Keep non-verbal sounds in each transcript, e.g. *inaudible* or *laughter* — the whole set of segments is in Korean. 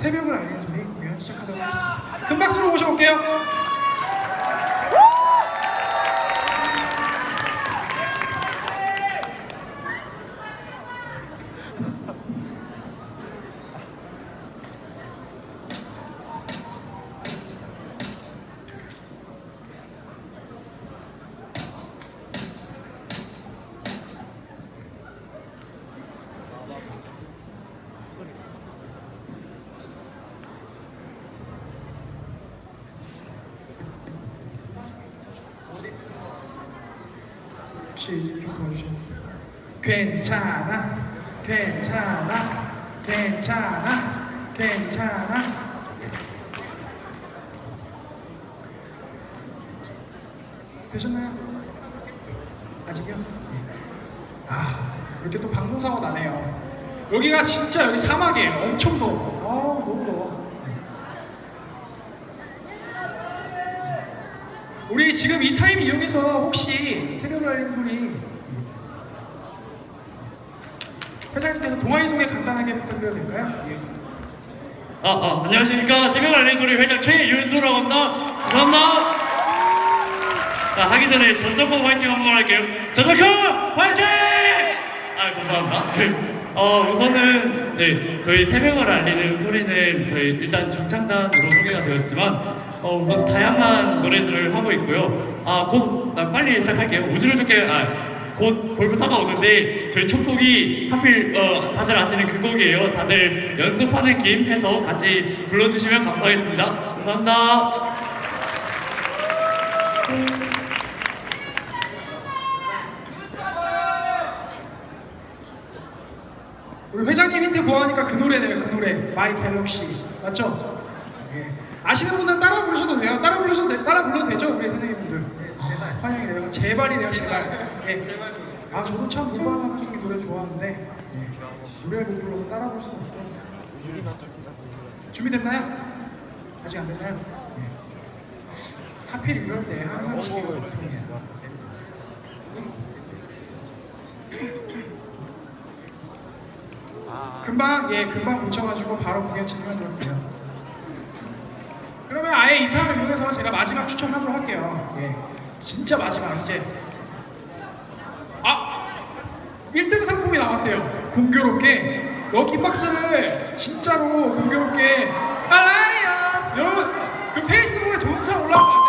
새벽을 알리는 소리 공연 시작하도록 하겠습니다. 큰 박수로 모셔볼게요. 혹시 좀 도와주시겠습니까? 괜찮아, 괜찮아, 괜찮아, 괜찮아. 되셨나요? 아직요? 네. 아, 이렇게 또 방송사고 나네요. 여기가 진짜 여기 사막이에요. 엄청 더워. 아, 너무 더워. 우리 지금 이 타임 이용해서 혹시 새벽을 알리는 소리 회장님께서 동아리 소개 간단하게 부탁드려도 될까요? 예. 아, 아, 안녕하십니까. 새벽 알린 소리 회장 최윤수라고 합니다. 감사합니다. 자, 하기 전에 전적권 화이팅 한번 할게요. 전적권 화이팅! 아, 감사합니다. 네. 어, 우선은, 네, 저희 새벽을 알리는 소리는 저희 일단 중창단으로 소개가 되었지만, 어, 우선 다양한 노래들을 하고 있고요. 아, 곧, 아, 빨리 시작할게요. 우주를 쫓게, 아, 곧 볼부사가 오는데 저희 첫 곡이 하필 어, 다들 아시는 그 곡이에요. 다들 연습하는 김 해서 같이 불러주시면 감사하겠습니다. 감사합니다. 우리 회장님 힌트 보아하니까 그 노래네요. 그 노래 마이 갤럭시 맞죠? 예. 아시는 분은 따라 부르셔도 돼요. 따라 부르셔도 돼, 따라 불러도 되죠, 우리 선생님분들. 환영이래요. 제발이래요, 제발. 예. 아 저도 참 물방아사 중에 노래 좋아하는데 예. 노래를 못 불러서 따라 부를 수 없고. 준비됐나요? 아직 안 됐나요? 예. 하필 이럴 때 항상 기계가 보통이에요. 금방 예 금방 고쳐가지고 바로 공연 진행하도록 돼요. 그러면 아예 이 타임을 이용해서 제가 마지막 추천하도록 할게요. 예 진짜 마지막 이제 아 1등 나왔대요. 공교롭게 럭키박스를 진짜로 공교롭게 알라이야 여러분 그 페이스북에 동영상 아세요?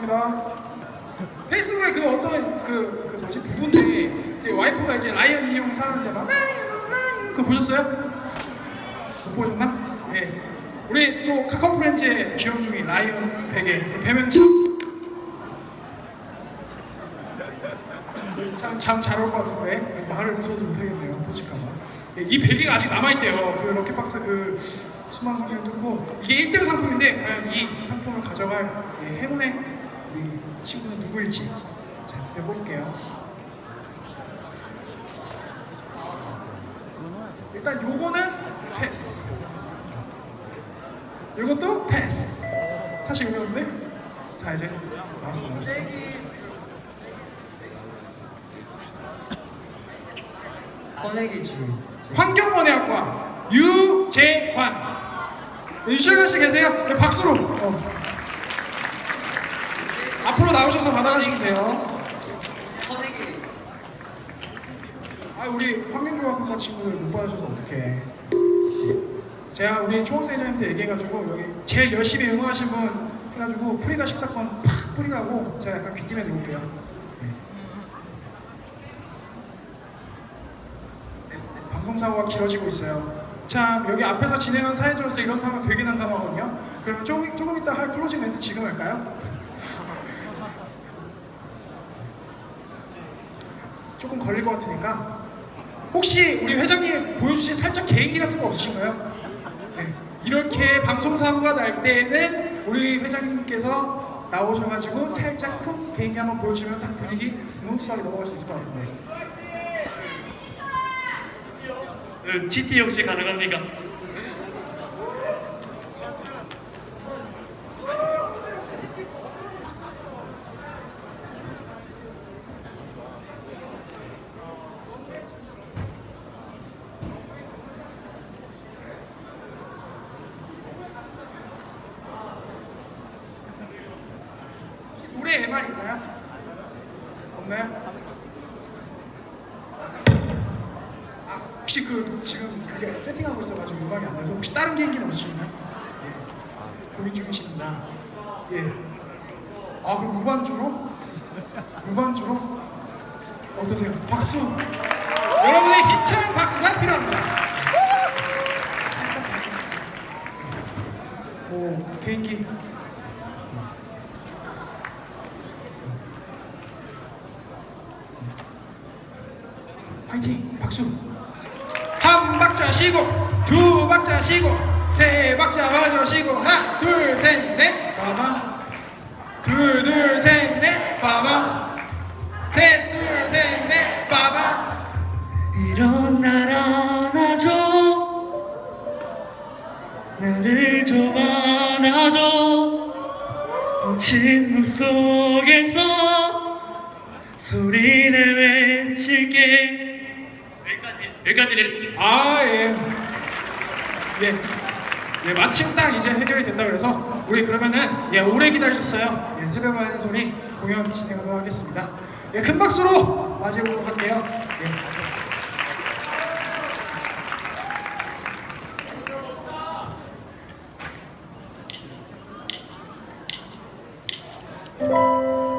감사합니다. 페이스북에 그 어떤 그, 그 뭐지 부부인데 제 와이프가 이제 라이언 인형 사는데 막 그거 보셨어요? 못 보셨나? 예. 우리 또 카카오 프렌즈의 귀염 중인 라이언 베개 배면 참 참잘올 것 같은데 말을 무서워서 못하겠네요. 터질까봐. 예, 이 베개가 아직 남아있대요. 그 럭키박스 그 수많은 확률 뚫고 이게 1등 상품인데 과연 이 상품을 가져갈 예, 행운의 우리 친구는 누구일지 자 드디어 볼게요. 일단 요거는 패스. 요것도 패스. 사실 의미 없네 자 이제 나왔어 나왔어 커넥이 지금 환경원예학과 유재환 유재환 씨 계세요? 네, 박수로. 어. 앞으로 나오셔서 받아가시세요. 커넥이. 아 우리 환경조각학과 친구들 못 받으셔서 어떡해. 제가 우리 총학생 회장님한테 얘기해가지고 여기 제일 열심히 응원하신 분 해가지고 프리가 식사권 팍 뿌리라고 제가 약간 귀띔해 드릴게요. 네, 방송사고가 길어지고 있어요 참 여기 앞에서 진행한 사회자로서 이런 상황 되게 난감하거든요 그러면 조금, 조금 이따 할 클로징 멘트 지금 할까요? *laughs* 조금 걸릴 것 같으니까 혹시 우리 회장님 보여주실 살짝 개인기 같은 거 없으신가요? 네. 이렇게 방송 사고가 날 때는 우리 회장님께서 나오셔가지고 살짝 쿵 개인기 한번 보여주면 딱 분위기 스무스하게 넘어갈 수 있을 것 같은데 그 GT 역시 가능합니까? 노래 해말 있나요? 없나요? 그게 세팅하고 있어가지고 음악이 안 돼서 혹시 다른 개인기는 없으신가요? 예. 고민 중이십니다. 예. 아 그럼 무반주로? 무반주로? 어떠세요? 박수! 여러분의 힘찬 박수가 필요합니다. 쉬고. 하나 둘 셋넷. 빠밤 둘둘 셋넷. 빠밤 셋둘 셋넷. 빠밤 이런 날 안아줘 나를 좀 안아줘 침묵 속에서 소리내 외칠게. 여기까지 여기까지. 아 예. 예. 예, 마침 딱 이제 해결이 됐다 그래서 우리 그러면은 예, 오래 기다리셨어요. 예, 새벽 알린 소리 공연 진행하도록 하겠습니다. 예, 큰 박수로 맞이해보도록 할게요. 예. 많이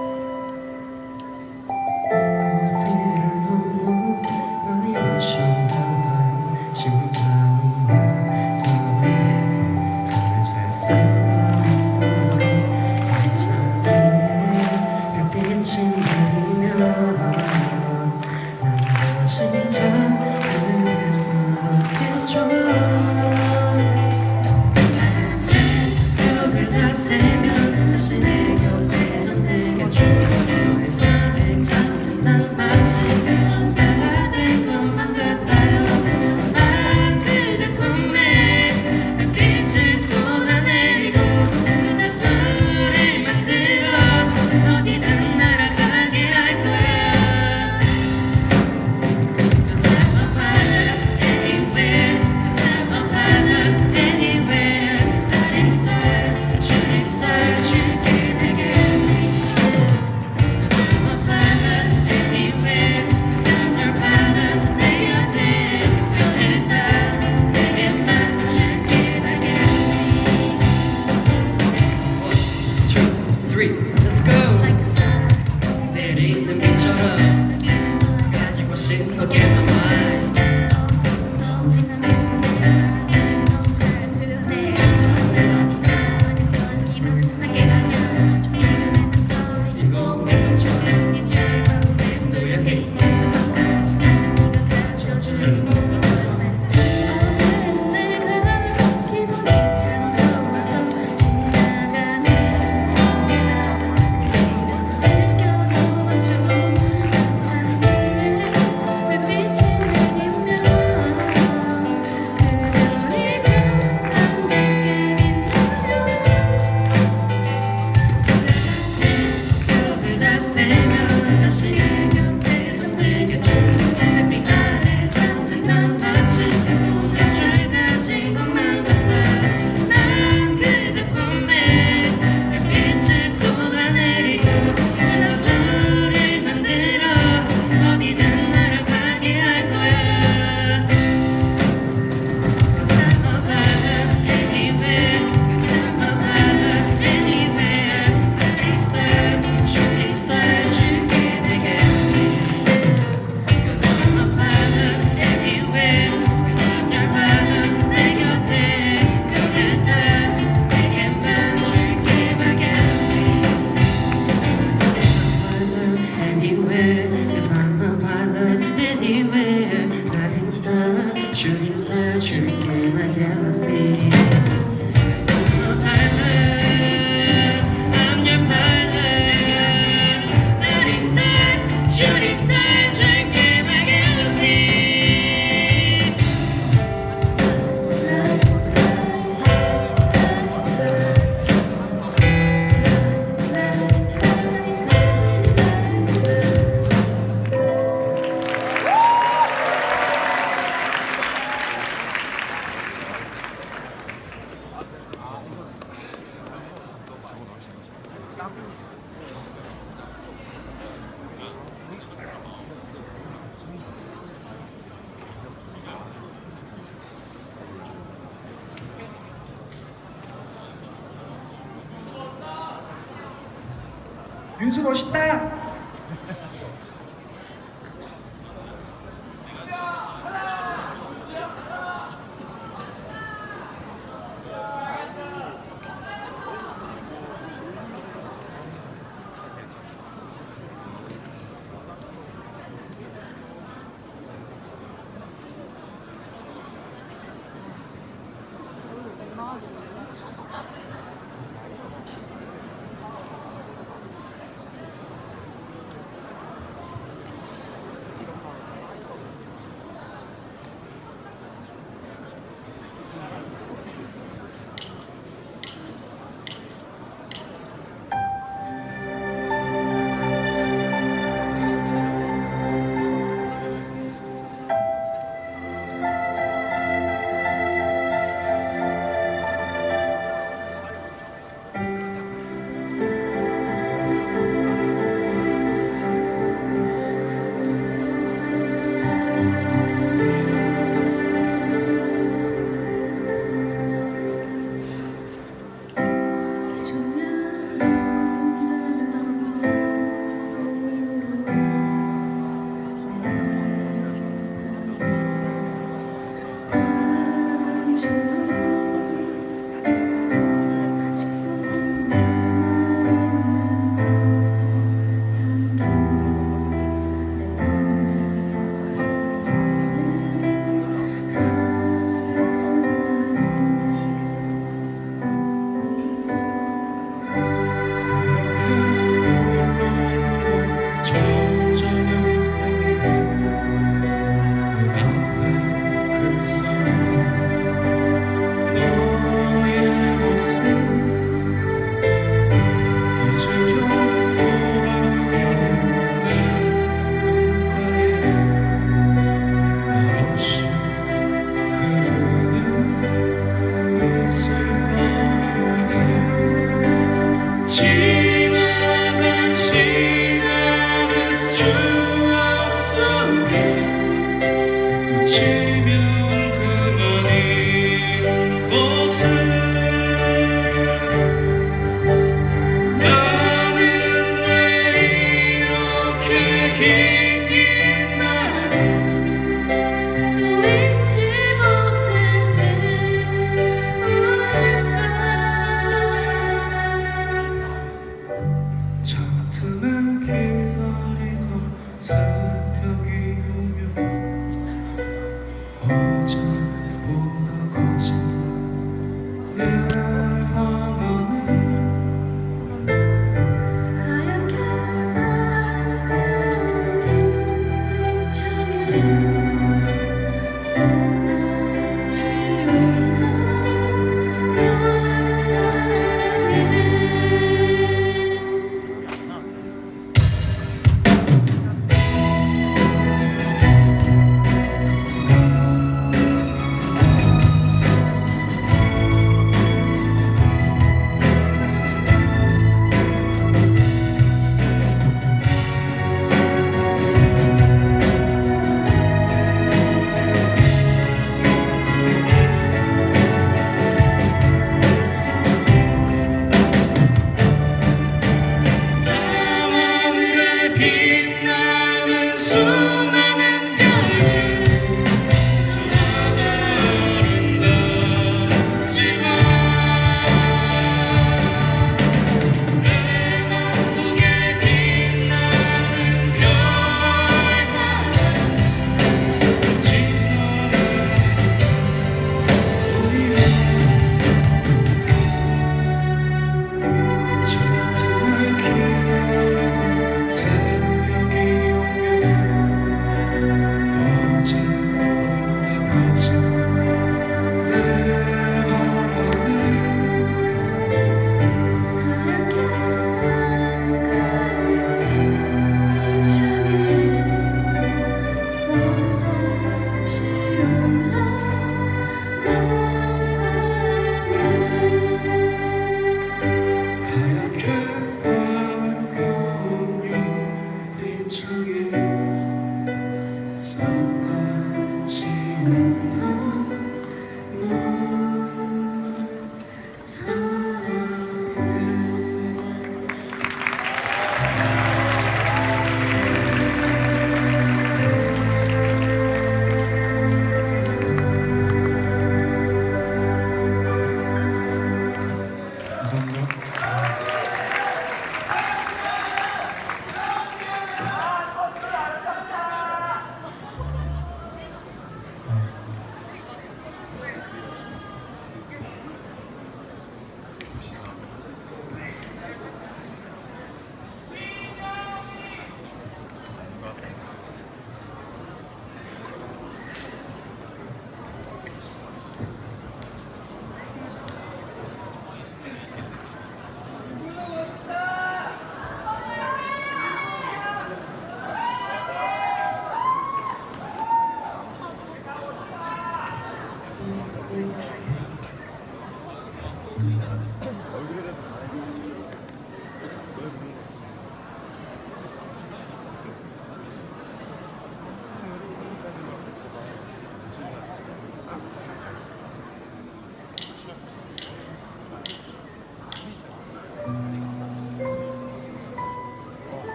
민수 멋있다.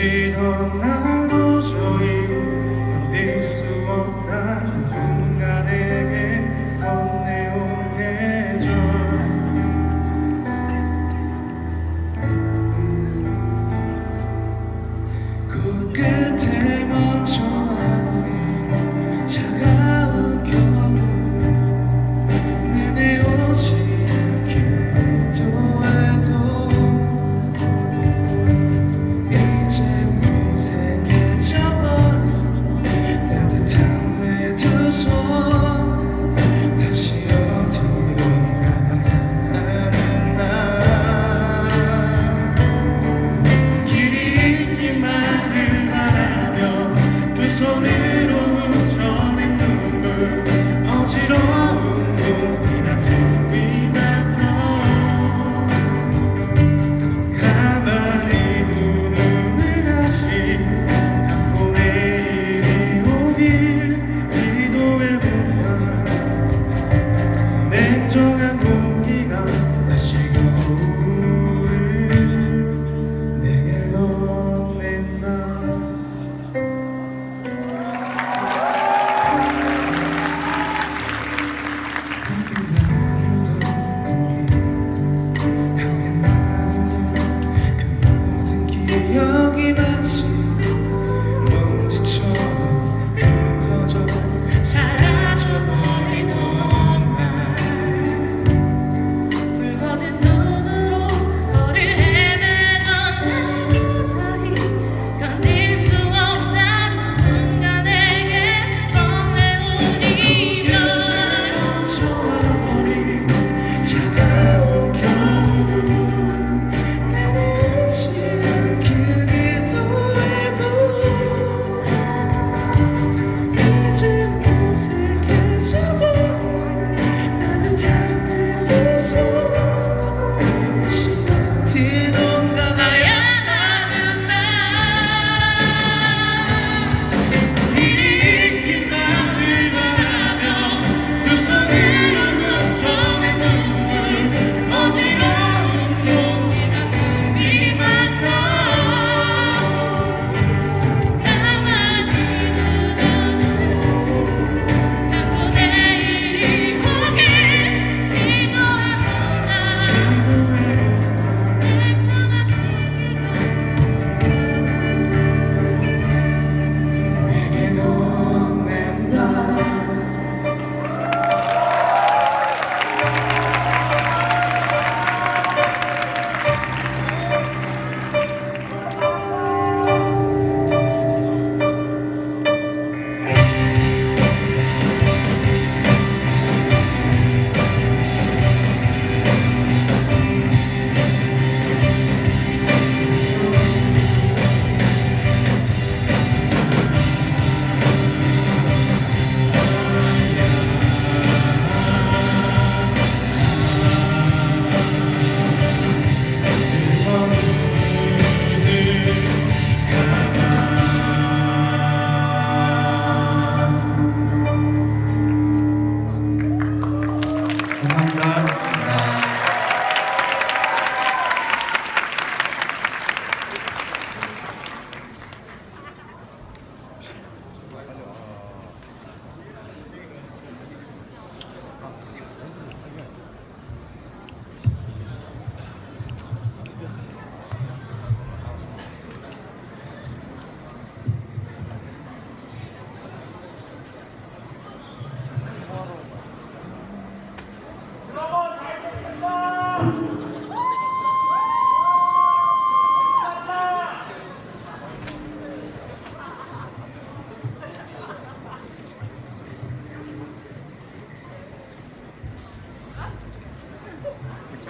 일어나.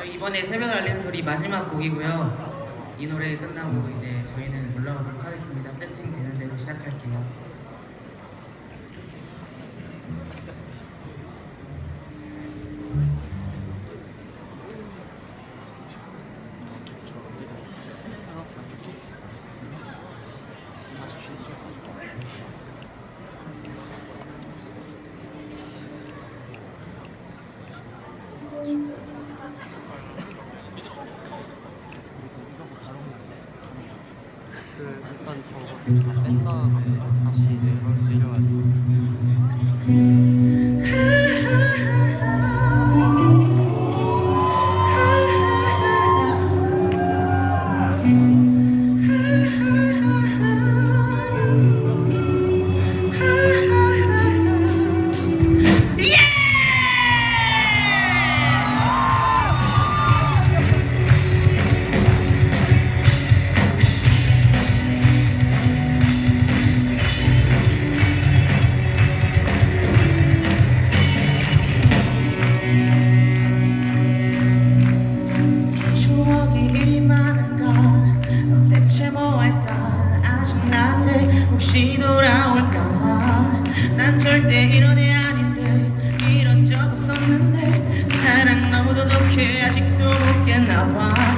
저희 이번에 새벽을 알리는 소리 마지막 곡이고요. 이 노래 끝나고 이제 저희는 올라가도록 하겠습니다. 세팅 되는 대로 시작할게요. 했던 정보를 다 뺀 다음에 다시 앨범 들려가지고. 난 절대 이런 애 아닌데 이런 적 없었는데. 사랑 너무 도 독해 아직도 못 깼나봐